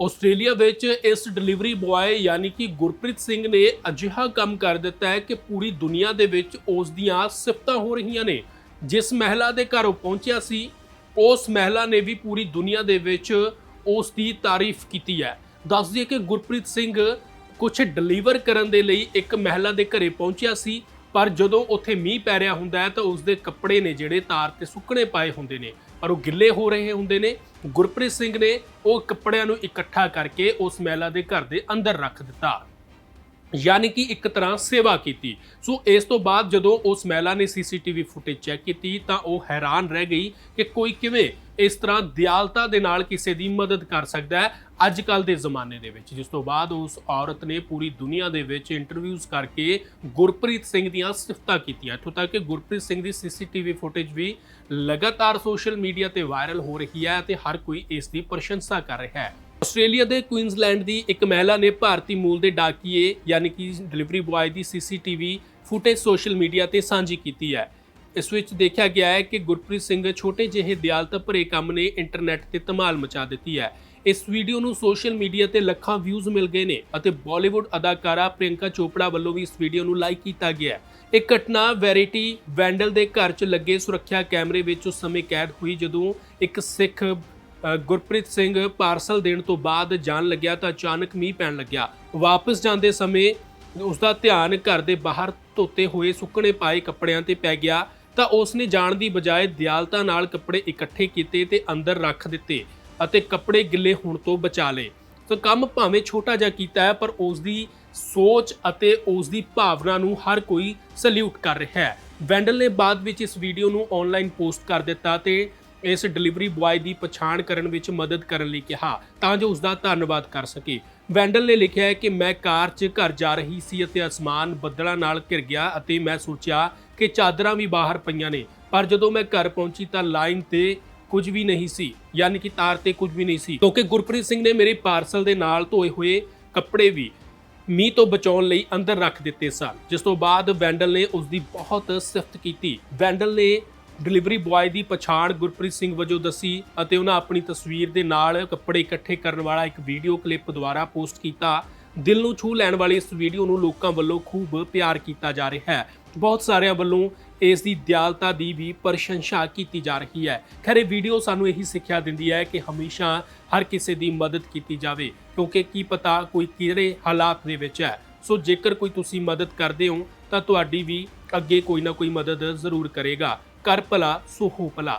Australia ਵਿੱਚ ਇਸ delivery boy ਯਾਨੀ ਕਿ ਗੁਰਪ੍ਰੀਤ ਸਿੰਘ ਨੇ ਅਜਿਹਾ ਕੰਮ ਕਰ ਦਿੱਤਾ ਹੈ ਕਿ ਪੂਰੀ ਦੁਨੀਆ ਦੇ ਵਿੱਚ ਉਸ ਦੀਆਂ ਸਿਫਤਾਂ ਹੋ ਰਹੀਆਂ ਨੇ। ਜਿਸ ਮਹਿਲਾ ਦੇ ਘਰ ਉਹ ਪਹੁੰਚਿਆ ਸੀ, ਉਸ ਮਹਿਲਾ ਨੇ ਵੀ ਪੂਰੀ ਦੁਨੀਆ ਦੇ ਵਿੱਚ ਉਸ ਦੀ ਤਾਰੀਫ ਕੀਤੀ ਹੈ। ਦੱਸ ਦਈਏ ਕਿ ਗੁਰਪ੍ਰੀਤ ਸਿੰਘ ਕੁਝ ਡਿਲੀਵਰ ਕਰਨ ਦੇ ਲਈ ਇੱਕ ਮਹਿਲਾ ਦੇ ਘਰੇ ਪਹੁੰਚਿਆ ਸੀ, ਪਰ ਜਦੋਂ ਉੱਥੇ ਮੀਂਹ ਪੈ ਰਿਹਾ ਹੁੰਦਾ ਹੈ ਤਾਂ ਉਸ ਦੇ ਕੱਪੜੇ ਨੇ ਜਿਹੜੇ ਤਾਰ ਤੇ ਸੁੱਕਣੇ ਪਾਏ ਹੁੰਦੇ ਨੇ। ਪਰ ਉਹ ਗਿੱਲੇ ਹੋ ਰਹੇ ਹੁੰਦੇ ਨੇ। ਗੁਰਪ੍ਰੀਤ ਸਿੰਘ ਨੇ ਉਹ ਕੱਪੜਿਆਂ ਨੂੰ ਇਕੱਠਾ ਕਰਕੇ ਉਸ ਮਹਿਲਾ ਦੇ ਘਰ ਦੇ ਅੰਦਰ ਰੱਖ ਦਿੱਤਾ। ਯਾਨੀ ਕਿ ਇੱਕ ਤਰ੍ਹਾਂ ਸੇਵਾ ਕੀਤੀ। ਸੋ ਇਸ ਤੋਂ ਬਾਅਦ ਜਦੋਂ ਉਸ ਮਹਿਲਾ ਨੇ ਸੀਸੀਟੀਵੀ ਫੁਟੇਜ ਚੈੱਕ ਕੀਤੀ ਤਾਂ ਉਹ ਹੈਰਾਨ ਰਹਿ ਗਈ ਕਿ ਕੋਈ ਕਿਵੇਂ ਇਸ ਤਰ੍ਹਾਂ ਦਿਆਲਤਾ ਦੇ ਨਾਲ ਕਿਸੇ ਦੀ ਮਦਦ ਕਰ ਸਕਦਾ ਹੈ ਅੱਜ ਕੱਲ ਦੇ ਜ਼ਮਾਨੇ ਦੇ ਵਿੱਚ। ਜਿਸ ਤੋਂ ਬਾਅਦ ਉਸ ਔਰਤ ਨੇ ਪੂਰੀ ਦੁਨੀਆ ਦੇ ਵਿੱਚ ਇੰਟਰਵਿਊਜ਼ ਕਰਕੇ ਗੁਰਪ੍ਰੀਤ ਸਿੰਘ ਦੀਆਂ ਸਿਫਤਾਂ ਕੀਤੀਆਂ। ਇੱਥੋਂ ਤੱਕ ਕਿ ਗੁਰਪ੍ਰੀਤ ਸਿੰਘ ਦੀ ਸੀਸੀਟੀਵੀ ਫੁਟੇਜ ਵੀ ਲਗਾਤਾਰ ਸੋਸ਼ਲ ਮੀਡੀਆ ਤੇ ਵਾਇਰਲ ਹੋ ਰਹੀ ਹੈ ਤੇ ਹਰ ਕੋਈ ਇਸ ਦੀ ਪ੍ਰਸ਼ੰਸਾ ਕਰ ਰਿਹਾ ਹੈ। ਆਸਟ੍ਰੇਲੀਆ ਦੇ ਕੁਈਨਜ਼ਲੈਂਡ ਦੀ ਇੱਕ ਮਹਿਲਾ ਨੇ ਭਾਰਤੀ ਮੂਲ ਦੇ ਡਾਕੀਏ, ਯਾਨੀ ਕਿ ਡਿਲੀਵਰੀ ਬੁਆਏ ਦੀ ਸੀਸੀਟੀਵੀ ਫੁਟੇਜ ਸੋਸ਼ਲ ਮੀਡੀਆ ਤੇ ਸਾਂਝੀ ਕੀਤੀ ਹੈ। ਇਸ ਵਿੱਚ ਦੇਖਿਆ ਗਿਆ ਹੈ ਕਿ ਗੁਰਪ੍ਰੀਤ ਸਿੰਘ ਛੋਟੇ ਜਿਹੇ ਦਿਆਲਤਾ ਭਰੇ ਕੰਮ ਨੇ ਇੰਟਰਨੈਟ ਤੇ ਧਮਾਲ ਮਚਾ ਦਿੱਤੀ ਹੈ। ਇਸ ਵੀਡੀਓ ਨੂੰ ਸੋਸ਼ਲ ਮੀਡੀਆ ਤੇ ਲੱਖਾਂ ਵਿਊਜ਼ ਮਿਲ ਗਏ ਨੇ ਅਤੇ ਬਾਲੀਵੁੱਡ ਅਦਾਕਾਰਾ ਪ੍ਰਿਯੰਕਾ ਚੋਪੜਾ ਵੱਲੋਂ ਵੀ ਇਸ ਵੀਡੀਓ ਨੂੰ ਲਾਈਕ ਕੀਤਾ ਗਿਆ ਹੈ। ਇਹ ਘਟਨਾ ਵੈਰਿਟੀ ਵੈਂਡਲ ਦੇ ਘਰ 'ਚ ਲੱਗੇ ਸੁਰੱਖਿਆ ਕੈਮਰੇ ਵਿੱਚ ਉਸ ਸਮੇਂ ਕੈਦ ਹੋਈ ਜਦੋਂ ਇੱਕ ਸਿੱਖ ਗੁਰਪ੍ਰੀਤ ਸਿੰਘ ਪਾਰਸਲ ਦੇਣ ਤੋਂ ਬਾਅਦ ਜਾਣ ਲੱਗਿਆ ਤਾਂ ਅਚਾਨਕ ਮੀਂਹ ਪੈਣ ਲੱਗਿਆ। ਵਾਪਸ ਜਾਂਦੇ ਸਮੇਂ ਉਸ ਦਾ ਧਿਆਨ ਘਰ ਦੇ ਬਾਹਰ ਧੋਤੇ ਹੋਏ ਸੁੱਕਣੇ ਪਾਏ ਕੱਪੜਿਆਂ ਤੇ ਪੈ ਗਿਆ ਤਾਂ ਉਸ ਨੇ ਜਾਣ ਦੀ ਬਜਾਏ ਦਿਆਲਤਾ ਨਾਲ ਕੱਪੜੇ ਇਕੱਠੇ ਕੀਤੇ ਤੇ ਅੰਦਰ ਰੱਖ ਦਿੱਤੇ ਅਤੇ ਕੱਪੜੇ ਗਿੱਲੇ ਹੋਣ ਤੋਂ ਬਚਾ ਲਏ। ਸੋ ਕੰਮ ਭਾਵੇਂ ਛੋਟਾ ਜਿਹਾ ਕੀਤਾ ਹੈ, ਪਰ ਉਸ ਦੀ ਸੋਚ ਅਤੇ ਉਸ ਦੀ ਭਾਵਨਾ ਨੂੰ ਹਰ ਕੋਈ ਸਲੂਟ ਕਰ ਰਿਹਾ ਹੈ। ਵੈਂਡਲ ਨੇ ਬਾਅਦ ਵਿੱਚ ਇਸ ਵੀਡੀਓ ਨੂੰ ਆਨਲਾਈਨ ਪੋਸਟ ਕਰ ਦਿੱਤਾ ਤੇ ਇਸ ਡਿਲੀਵਰੀ ਬੁਆਏ ਦੀ ਪਛਾਣ ਕਰਨ ਵਿੱਚ ਮਦਦ ਕਰਨ ਲਈ ਕਿਹਾ, ਤਾਂ ਜੋ ਉਸ ਦਾ ਧੰਨਵਾਦ ਕਰ ਸਕੇ। ਵੈਂਡਲ ਨੇ ਲਿਖਿਆ ਹੈ ਕਿ ਮੈਂ ਕਾਰ 'ਚ ਘਰ ਜਾ ਰਹੀ ਸੀ ਅਤੇ ਅਸਮਾਨ ਬੱਦਲਾਂ ਨਾਲ ਘਿਰ ਗਿਆ ਅਤੇ ਮੈਂ ਸੋਚਿਆ ਕਿ ਚਾਦਰਾਂ ਵੀ ਬਾਹਰ ਪਈਆਂ ਨੇ, ਪਰ ਜਦੋਂ ਮੈਂ ਘਰ ਪਹੁੰਚੀ ਤਾਂ ਲਾਈਨ ਤੇ ਕੁਝ ਵੀ ਨਹੀਂ ਸੀ, ਯਾਨੀ ਕਿ ਤਾਰ ਤੇ ਕੁਝ ਵੀ ਨਹੀਂ ਸੀ। ਕਿਉਂਕਿ ਗੁਰਪ੍ਰੀਤ ਸਿੰਘ ਨੇ ਮੇਰੇ ਪਾਰਸਲ ਦੇ ਨਾਲ ਧੋਏ ਹੋਏ ਕੱਪੜੇ ਵੀ ਮੀਂਹ ਤੋਂ ਬਚਾਉਣ ਲਈ ਅੰਦਰ ਰੱਖ ਦਿੱਤੇ ਸਨ, ਜਿਸ ਤੋਂ ਬਾਅਦ ਵੈਂਡਲ ਨੇ ਉਸ ਦੀ ਬਹੁਤ ਸਿਫਤ ਕੀਤੀ। ਵੈਂਡਲ ਨੇ ਡਿਲੀਵਰੀ ਬੁਆਏ ਦੀ ਪਛਾਣ ਗੁਰਪ੍ਰੀਤ ਸਿੰਘ ਵਜੋਂ ਦੱਸੀ ਅਤੇ ਉਹਨਾਂ ਆਪਣੀ ਤਸਵੀਰ ਦੇ ਨਾਲ ਕੱਪੜੇ ਇਕੱਠੇ ਕਰਨ ਵਾਲਾ ਇੱਕ ਵੀਡੀਓ ਕਲਿੱਪ ਦੁਆਰਾ ਪੋਸਟ ਕੀਤਾ। ਦਿਲ ਨੂੰ ਛੂ ਲੈਣ ਵਾਲੀ ਇਸ ਵੀਡੀਓ ਨੂੰ ਲੋਕਾਂ ਵੱਲੋਂ ਖੂਬ ਪਿਆਰ ਕੀਤਾ ਜਾ ਰਿਹਾ ਹੈ। ਬਹੁਤ ਸਾਰਿਆਂ ਵੱਲੋਂ ਇਸ ਦੀ ਦਿਆਲਤਾ ਦੀ ਵੀ ਪ੍ਰਸ਼ੰਸਾ ਕੀਤੀ ਜਾ ਰਹੀ ਹੈ। ਖੈਰ, ਇਹ ਵੀਡੀਓ ਸਾਨੂੰ ਇਹੀ ਸਿੱਖਿਆ ਦਿੰਦੀ ਹੈ ਕਿ ਹਮੇਸ਼ਾ ਹਰ ਕਿਸੇ ਦੀ ਮਦਦ ਕੀਤੀ ਜਾਵੇ, ਕਿਉਂਕਿ ਕੀ ਪਤਾ ਕੋਈ ਕਿਹੜੇ ਹਾਲਾਤ ਦੇ ਵਿੱਚ ਹੈ। ਸੋ ਜੇਕਰ ਕੋਈ ਤੁਸੀਂ ਮਦਦ ਕਰਦੇ ਹੋ, ਤਾਂ ਤੁਹਾਡੀ ਵੀ ਅੱਗੇ ਕੋਈ ਨਾ ਕੋਈ ਮਦਦ ਜ਼ਰੂਰ ਕਰੇਗਾ। ਕਰ ਭਲਾ ਸੋ ਹੋ ਭਲਾ